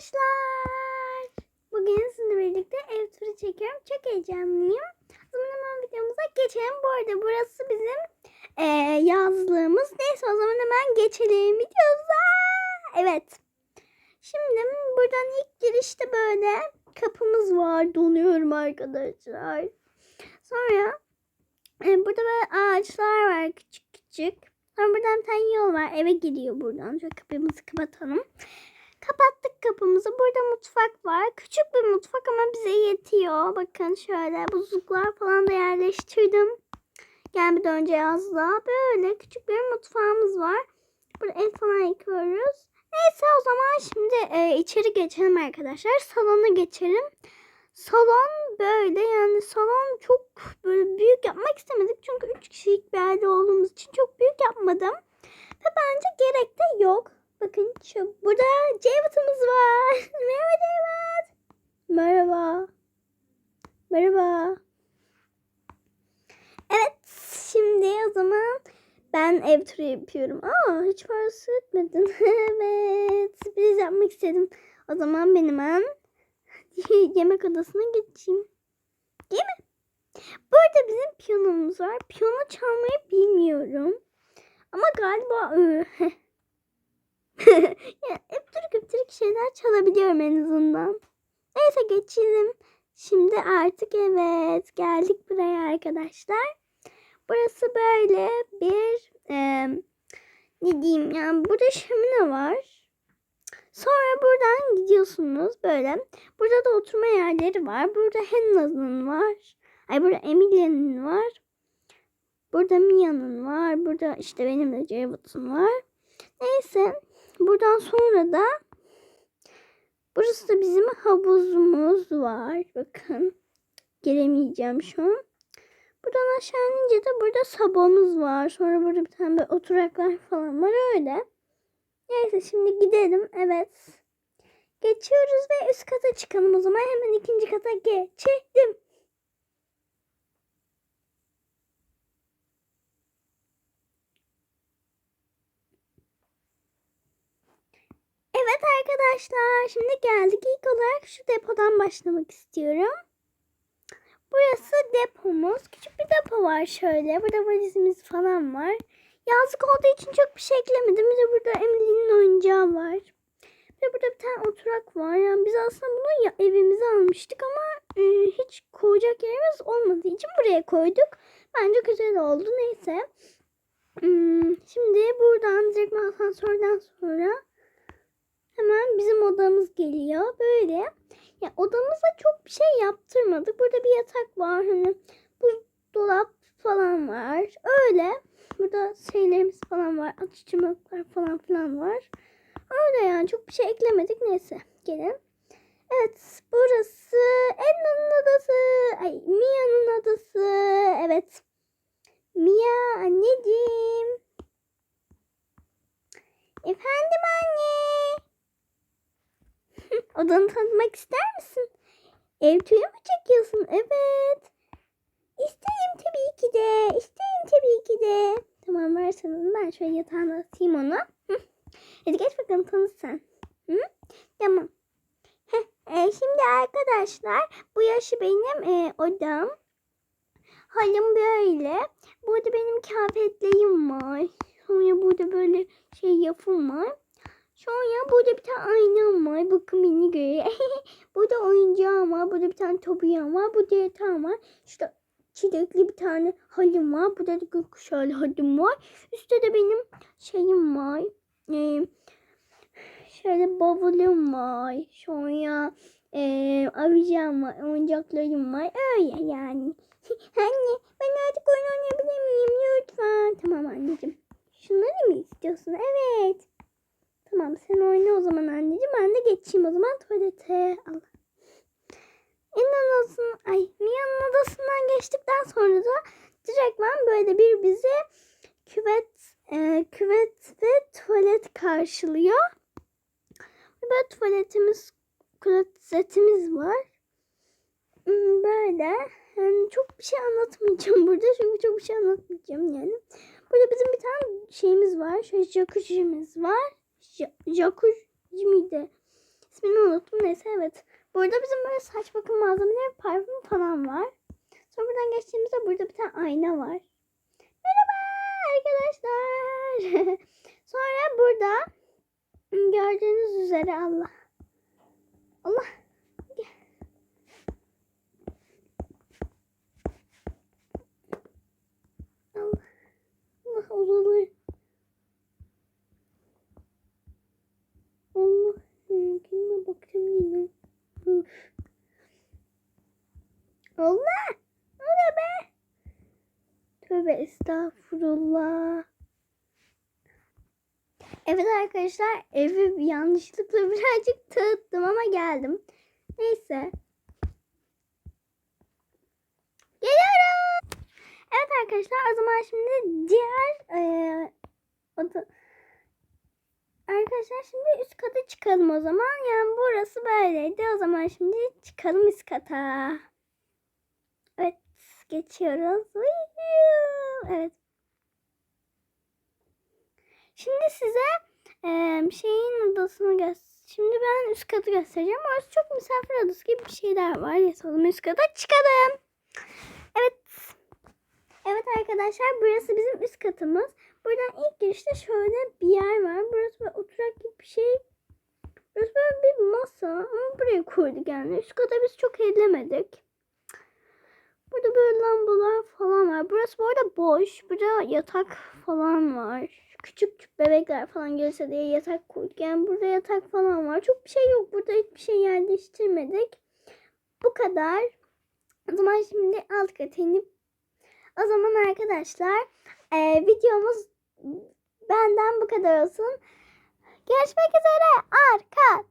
arkadaşlar. Bugün sizinle birlikte ev turu çekiyorum. Çok heyecanlıyım. O zaman hemen videomuza geçelim. Bu arada burası bizim eee, yazlığımız. Neyse o zaman hemen geçelim videomuza. Evet. Şimdi buradan ilk girişte böyle kapımız var. Donuyorum arkadaşlar. Sonra e, burada böyle ağaçlar var küçük küçük. Sonra buradan bir tane yol var. Eve gidiyor buradan. Şöyle kapımızı kapatalım. Kapattık kapımızı. Burada mutfak var. Küçük bir mutfak ama bize yetiyor. Bakın şöyle buzluklar falan da yerleştirdim. Gelmeden önce yazda. Böyle küçük bir mutfağımız var. Burada el falan yıkıyoruz. Neyse o zaman şimdi e, içeri geçelim arkadaşlar. Salona geçelim. Salon böyle yani salon çok böyle büyük yapmak istemedik. Çünkü 3 kişilik bir aile olduğumuz için çok büyük yapmadım. Ve bence gerek de yok. Bakın şu burada Ceyvat'ımız var. Merhaba Ceyvat. Merhaba. Merhaba. Evet şimdi o zaman ben ev turu yapıyorum. Aa hiç parası etmedin. evet sürpriz yapmak istedim. O zaman benim hemen yemek odasına geçeyim. Değil mi? Burada bizim piyanomuz var. Piyano çalmayı bilmiyorum. Ama galiba ya, öptürük öptürük şeyler çalabiliyorum en azından. Neyse geçelim. Şimdi artık evet geldik buraya arkadaşlar. Burası böyle bir e, ne diyeyim yani burada şömine var. Sonra buradan gidiyorsunuz böyle. Burada da oturma yerleri var. Burada Henna'nın var. Ay burada Emilia'nın var. Burada Mia'nın var. Burada işte benim de Cevat'ın var. Neyse. Buradan sonra da burası da bizim havuzumuz var. Bakın. Giremeyeceğim şu an. Buradan aşağı inince de burada sabamız var. Sonra burada bir tane böyle oturaklar falan var öyle. Neyse şimdi gidelim. Evet. Geçiyoruz ve üst kata çıkalım o zaman. Hemen ikinci kata geçelim. Evet arkadaşlar şimdi geldik. İlk olarak şu depodan başlamak istiyorum. Burası depomuz. Küçük bir depo var şöyle. Burada valizimiz falan var. Yazlık olduğu için çok bir şey eklemedim. Bir de burada Emily'nin oyuncağı var. Ve burada bir tane oturak var. Yani biz aslında bunu evimize almıştık ama e, hiç koyacak yerimiz olmadığı için buraya koyduk. Bence güzel oldu. Neyse. Şimdi buradan direkt asansörden sonra hemen bizim odamız geliyor. Böyle. Ya odamıza çok bir şey yaptırmadık. Burada bir yatak var. Hani buzdolap falan var. Öyle. Burada şeylerimiz falan var. Atıştırmalıklar falan filan var. Öyle yani çok bir şey eklemedik. Neyse gelin. Evet burası Enna'nın odası. Ay Mia'nın odası. Evet. Mia anneciğim. Efendim anne. Odanı tanıtmak ister misin? Ev tüyü mü çekiyorsun? Evet. İsterim tabii ki de. İsterim tabii ki de. Tamam versene ben şöyle yatağına atayım onu. Hı. Hadi geç bakalım tanıt sen. Hı? Tamam. Heh, e, şimdi arkadaşlar bu yaşı benim e, odam. Halim böyle. Burada benim kıyafetlerim var. Sonra burada böyle şey yapım var. Sonra burada bir tane aynam var. Bakın beni göre. burada oyuncağım var. Burada bir tane topuyam var. Burada yatağım var. İşte çilekli bir tane halim var. Burada da gökkuşağlı halim var. Üstte de benim şeyim var. Ee, şöyle bavulum var. Sonra e, avicam var. Oyuncaklarım var. Öyle yani. Anne ben artık oyun oynayabilir miyim lütfen? Tamam anneciğim. Şunları mı istiyorsun? Evet. Tamam sen oyna o zaman anneciğim. Ben de geçeyim o zaman tuvalete. Allah. En odasının, ay Mia'nın odasından geçtikten sonra da direktmen böyle bir bizi küvet e, küvet ve tuvalet karşılıyor. Böyle tuvaletimiz klozetimiz var. Hmm, Böyle. Yani çok bir şey anlatmayacağım burada. Çünkü çok bir şey anlatmayacağım yani. Burada bizim bir tane şeyimiz var. Şöyle jacuzzi'miz var. Ja- Jacuzzi miydi? İsmini unuttum. Neyse evet. Burada bizim böyle saç bakım malzemeleri, parfüm falan var. Sonra buradan geçtiğimizde burada bir tane ayna var. Merhaba arkadaşlar. Sonra burada gördüğünüz üzere. Allah. Allah. Ne oluyor be? Tövbe estağfurullah. Evet arkadaşlar evi yanlışlıkla birazcık dağıttım ama geldim. Neyse. Geliyorum. Evet arkadaşlar o zaman şimdi diğer eee oda... Arkadaşlar şimdi üst kata çıkalım o zaman. Yani burası böyleydi. O zaman şimdi çıkalım üst kata. Geçiyoruz. Evet. Şimdi size şeyin odasını göster. Şimdi ben üst katı göstereceğim. Orası çok misafir odası gibi bir şeyler var. Yatalım üst kata çıkalım. Evet. Evet arkadaşlar burası bizim üst katımız. Buradan ilk girişte şöyle bir yer var. Burası böyle oturak gibi bir şey. Burası böyle bir masa ama buraya koyduk yani. Üst kata biz çok ellemedik. Lambalar falan var. Burası bu arada boş. Burada yatak falan var. Küçük bebekler falan gelirse diye yatak koyduk. Yani burada yatak falan var. Çok bir şey yok. Burada hiçbir şey yerleştirmedik. Bu kadar. O zaman şimdi alt kata inip o zaman arkadaşlar eee, videomuz benden bu kadar olsun. Görüşmek üzere. Arka.